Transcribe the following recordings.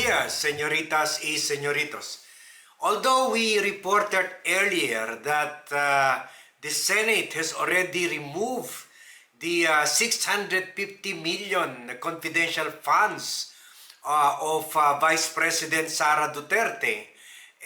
días, señoritas y señoritos. Although we reported earlier that uh, the Senate has already removed the uh, 650 million confidential funds uh, of uh, Vice President Sara Duterte,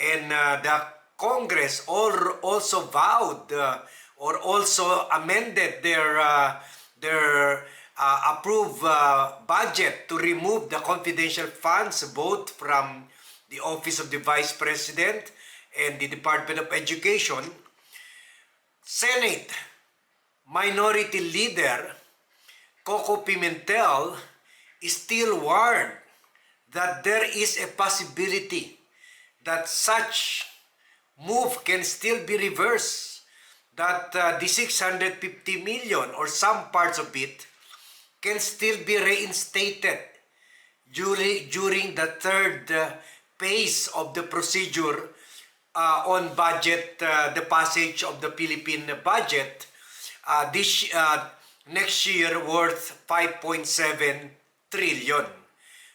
and uh, the Congress all, also vowed uh, or also amended their uh, their uh, approved uh, budget to remove the confidential funds both from the Office of the Vice President and the Department of Education. Senate Minority Leader Coco Pimentel still warned that there is a possibility that such move can still be reversed that uh, the 650 million or some parts of it can still be reinstated during, during the third uh, phase of the procedure uh, on budget, uh, the passage of the Philippine budget uh, this uh, next year worth 5.7 trillion.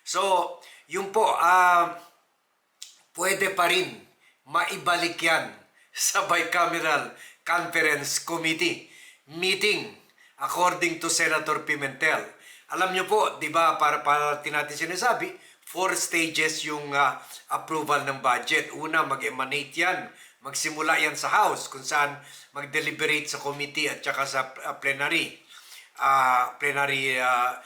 So, yun po, uh, pwede pa rin maibalik yan sa bicameral conference committee meeting according to Senator Pimentel. Alam niyo po, 'di ba, para para natin sinasabi, four stages yung uh, approval ng budget. Una, mag-emanate yan, magsimula yan sa House kung saan mag-deliberate sa committee at saka sa uh, plenary. Uh, plenary uh,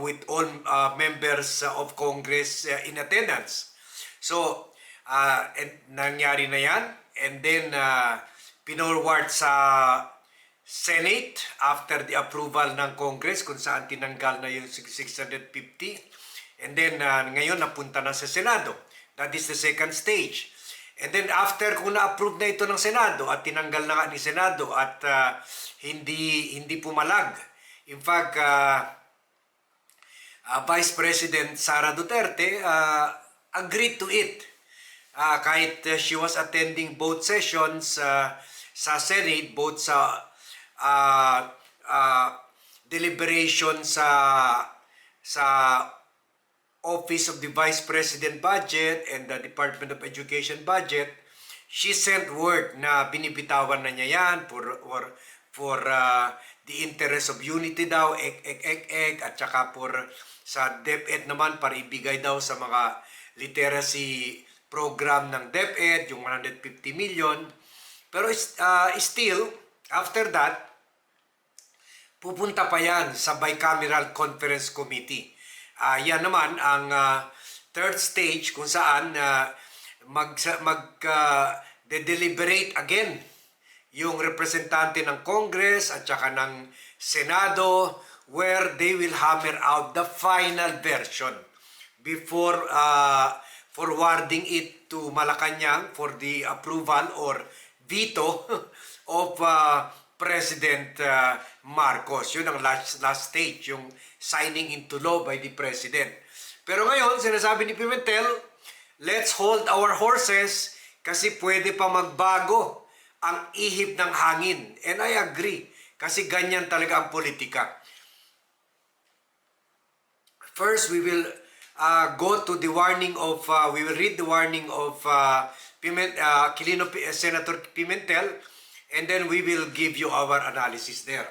with all uh, members of Congress uh, in attendance. So, uh, and, nangyari na yan. And then, uh, pinorward sa Senate after the approval ng Congress kung saan tinanggal na yung 650. And then, uh, ngayon napunta na sa Senado. That is the second stage. And then after kung na-approve na ito ng Senado at tinanggal na nga ni Senado at uh, hindi hindi pumalag. In fact, uh, uh, Vice President Sara Duterte uh, agreed to it. Uh, kahit uh, she was attending both sessions uh, sa Senate, both sa uh, uh, deliberation sa sa Office of the Vice President Budget and the Department of Education Budget, she sent word na binibitawan na niya yan for, for, for uh, the interest of unity daw, ek, ek, ek, ek, at saka for sa DepEd naman para ibigay daw sa mga literacy program ng DepEd, yung 150 million. Pero uh, still, after that, pupunta pa yan sa Bicameral Conference Committee. Uh, yan naman ang uh, third stage kung saan uh, mag, mag uh, de-deliberate again yung representante ng Congress at saka ng Senado where they will hammer out the final version before uh, forwarding it to Malacanang for the approval or veto of uh, President uh, Marcos. Yun ang last, last stage, yung signing into law by the President. Pero ngayon, sinasabi ni Pimentel, let's hold our horses kasi pwede pa magbago ang ihip ng hangin. And I agree, kasi ganyan talaga ang politika. First, we will uh, go to the warning of, uh, we will read the warning of uh, Piment, uh, Quilino, uh, Senator Pimentel, and then we will give you our analysis there.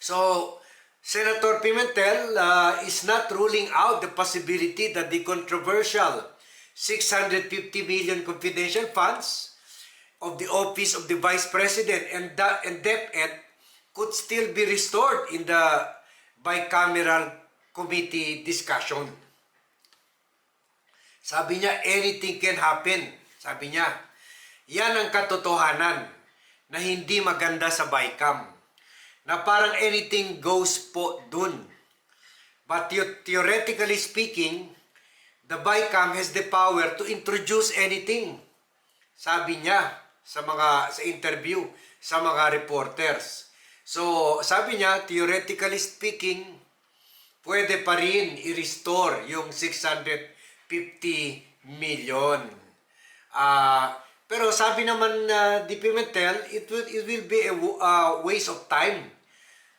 So, Senator Pimentel uh, is not ruling out the possibility that the controversial 650 million confidential funds of the office of the Vice President and, the, and DepEd could still be restored in the bicameral committee discussion. Sabi niya, anything can happen. Sabi niya, yan ang katotohanan na hindi maganda sa BICAM. Na parang anything goes po dun. But theoretically speaking, the BICAM has the power to introduce anything. Sabi niya sa mga sa interview sa mga reporters. So, sabi niya, theoretically speaking, pwede pa rin i-restore yung 650 million. Ah, uh, pero sabi naman na uh, di Pimentel, it will, it will be a uh, waste of time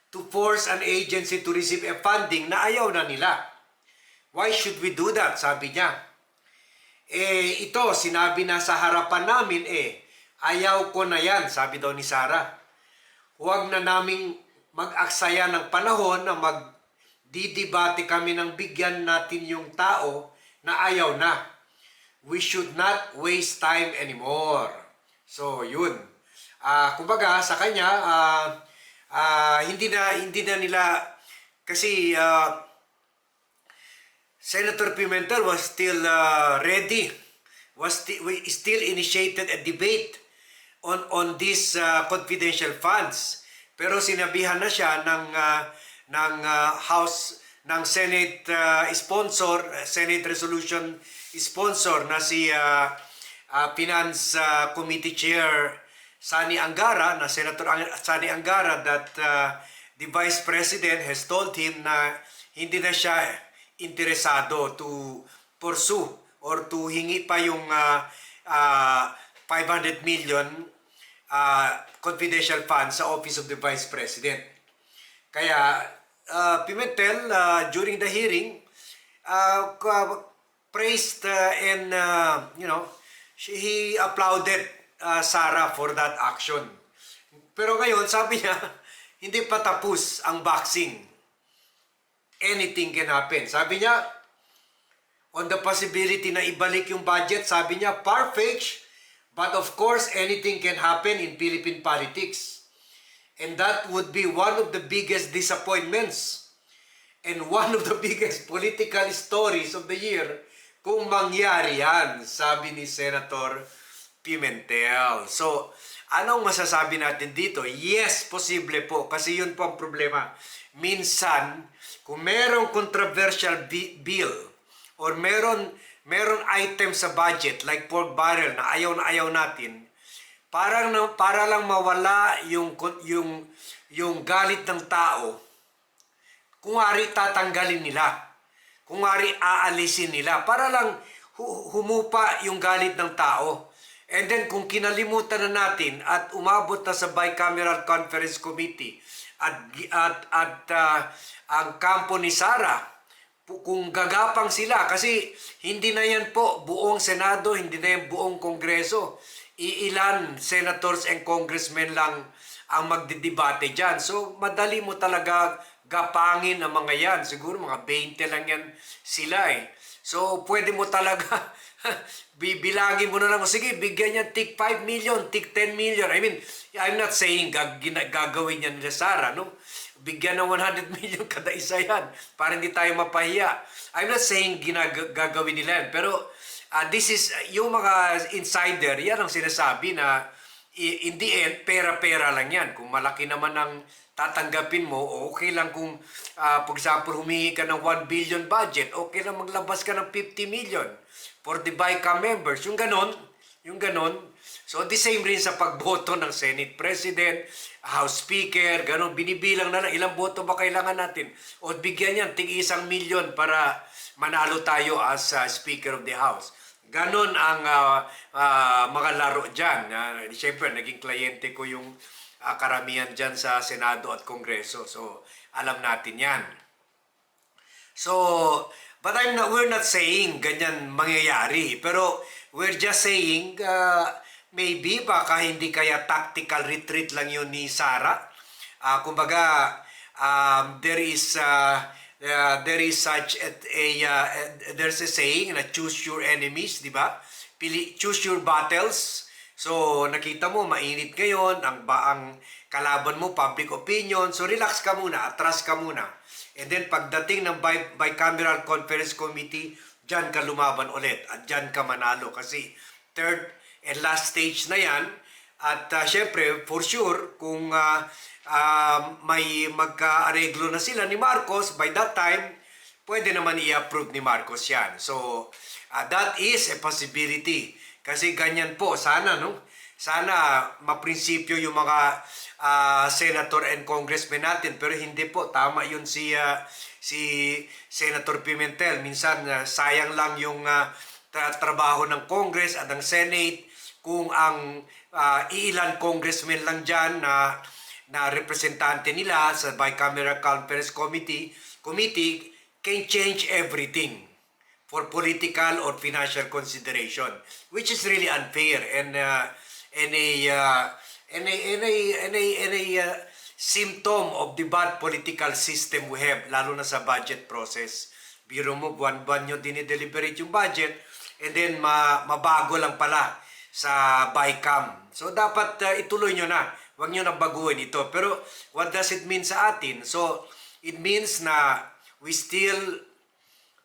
to force an agency to receive a funding na ayaw na nila. Why should we do that? Sabi niya. Eh, ito, sinabi na sa harapan namin, eh, ayaw ko na yan, sabi daw ni Sarah. Huwag na naming mag-aksaya ng panahon na magdidibate kami ng bigyan natin yung tao na ayaw na. We should not waste time anymore. So, yun. Ah, kumbaga, sa kanya, ah, ah, hindi na hindi na nila kasi ah, Senator Pimentel was still uh, ready, was sti- we still initiated a debate on on these uh, confidential funds. Pero sinabihan na siya ng uh, ng uh, House ng Senate uh, sponsor, uh, Senate resolution sponsor na si uh, uh, Finance uh, Committee Chair Sani Angara, na Senator Ang- Sani Angara that uh, the Vice President has told him na hindi na siya interesado to pursue or to hingi pa yung uh, uh, 500 million uh, confidential funds sa Office of the Vice President. Kaya uh, Pimentel uh, during the hearing uh, praised uh, and uh, you know she, he applauded uh, Sarah for that action. Pero ngayon sabi niya hindi pa tapos ang boxing anything can happen. Sabi niya, on the possibility na ibalik yung budget, sabi niya, far-fetched, but of course, anything can happen in Philippine politics. And that would be one of the biggest disappointments and one of the biggest political stories of the year kung mangyari yan, sabi ni Senator Pimentel. So, anong masasabi natin dito? Yes, posible po. Kasi yun po ang problema. Minsan, kung merong controversial bi- bill or meron meron item sa budget like pork barrel na ayaw na ayaw natin, parang para lang mawala yung yung yung galit ng tao, kung ari tatanggalin nila. Kung ari aalisin nila para lang hu- humupa yung galit ng tao. And then kung kinalimutan na natin at umabot na sa bicameral conference committee at at at ah, ang kampo ni Sara kung gagapang sila kasi hindi na yan po buong Senado, hindi na yan buong Kongreso. Iilan senators and congressmen lang ang magdidebate dyan. So madali mo talaga gapangin ang mga yan. Siguro mga 20 lang yan sila eh. So pwede mo talaga bibilangin mo na lang, sige, bigyan niya tig 5 million, tig 10 million. I mean, I'm not saying gag gagawin niya nila Sara, no? Bigyan ng 100 million kada isa yan para hindi tayo mapahiya. I'm not saying ginag- gagawin nila yan, pero ah, this is, yung mga insider, yan ang sinasabi na in the end, pera-pera lang yan. Kung malaki naman ang tatanggapin mo, okay lang kung, ah, for example, humingi ka ng 1 billion budget, okay lang maglabas ka ng 50 million for the BICA members. Yung ganon, yung ganon. So, the same rin sa pagboto ng Senate President, House Speaker, ganon, binibilang na lang ilang boto ba kailangan natin. O bigyan yan, tig isang milyon para manalo tayo as ah, Speaker of the House. Ganon ang ah, ah, mga laro dyan. Uh, Siyempre, naging kliyente ko yung ah, karamihan dyan sa Senado at Kongreso. So, alam natin yan. So, but I'm not, we're not saying ganyan mangyayari. Pero we're just saying, uh, maybe baka hindi kaya tactical retreat lang yun ni Sara. Ah, kumbaga, um, there is uh, uh, there is such a, a, uh, there's a saying na choose your enemies, di ba? Pili, choose your battles. So, nakita mo, mainit ngayon, ang, ba, ang kalaban mo, public opinion. So, relax ka muna, atras ka muna. And then, pagdating ng bi- bicameral conference committee, dyan ka lumaban ulit at dyan ka manalo. Kasi third and last stage na yan. At uh, syempre, for sure, kung uh, uh, may magkaareglo na sila ni Marcos, by that time, pwede naman i-approve ni Marcos yan. So, uh, that is a possibility. Kasi ganyan po, sana, no? Sana maprinsipyo yung mga ah, senator and congressmen natin. Pero hindi po, tama yun si, ah, si Senator Pimentel. Minsan, ah, sayang lang yung ah, tra- trabaho ng Congress at ng Senate kung ang ah, iilan congressmen lang dyan na na representante nila sa bicameral conference committee committee can change everything for political or financial consideration, which is really unfair and uh, and a uh, and a and a and a, and a uh, symptom of the bad political system we have, lalo na sa budget process. Biro mo, buwan-buwan nyo dinideliberate yung budget and then ma mabago lang pala sa BICAM. So dapat uh, ituloy nyo na. Huwag nyo na baguhin ito. Pero what does it mean sa atin? So it means na we still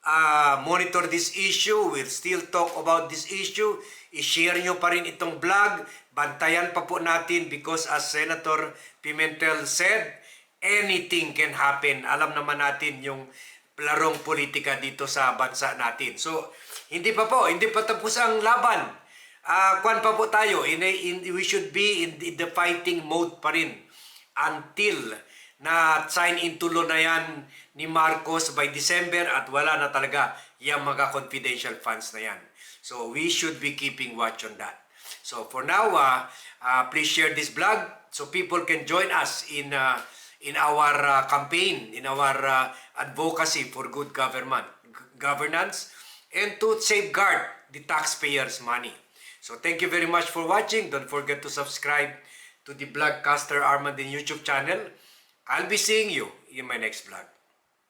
uh, monitor this issue. We'll still talk about this issue. I-share nyo pa rin itong vlog. Bantayan pa po natin because as Senator Pimentel said, anything can happen. Alam naman natin yung larong politika dito sa bansa natin. So, hindi pa po, hindi pa tapos ang laban. Ah, kwan pa po tayo. In, a- in, we should be in the fighting mode pa rin until na sign into law na yan ni Marcos by December at wala na talaga yung mga confidential funds na yan. So we should be keeping watch on that. So for now, uh, uh, please share this blog so people can join us in uh, in our uh, campaign, in our uh, advocacy for good government, governance, and to safeguard the taxpayers' money. So thank you very much for watching. Don't forget to subscribe to the Blogcaster Armand YouTube channel. I'll be seeing you in my next vlog.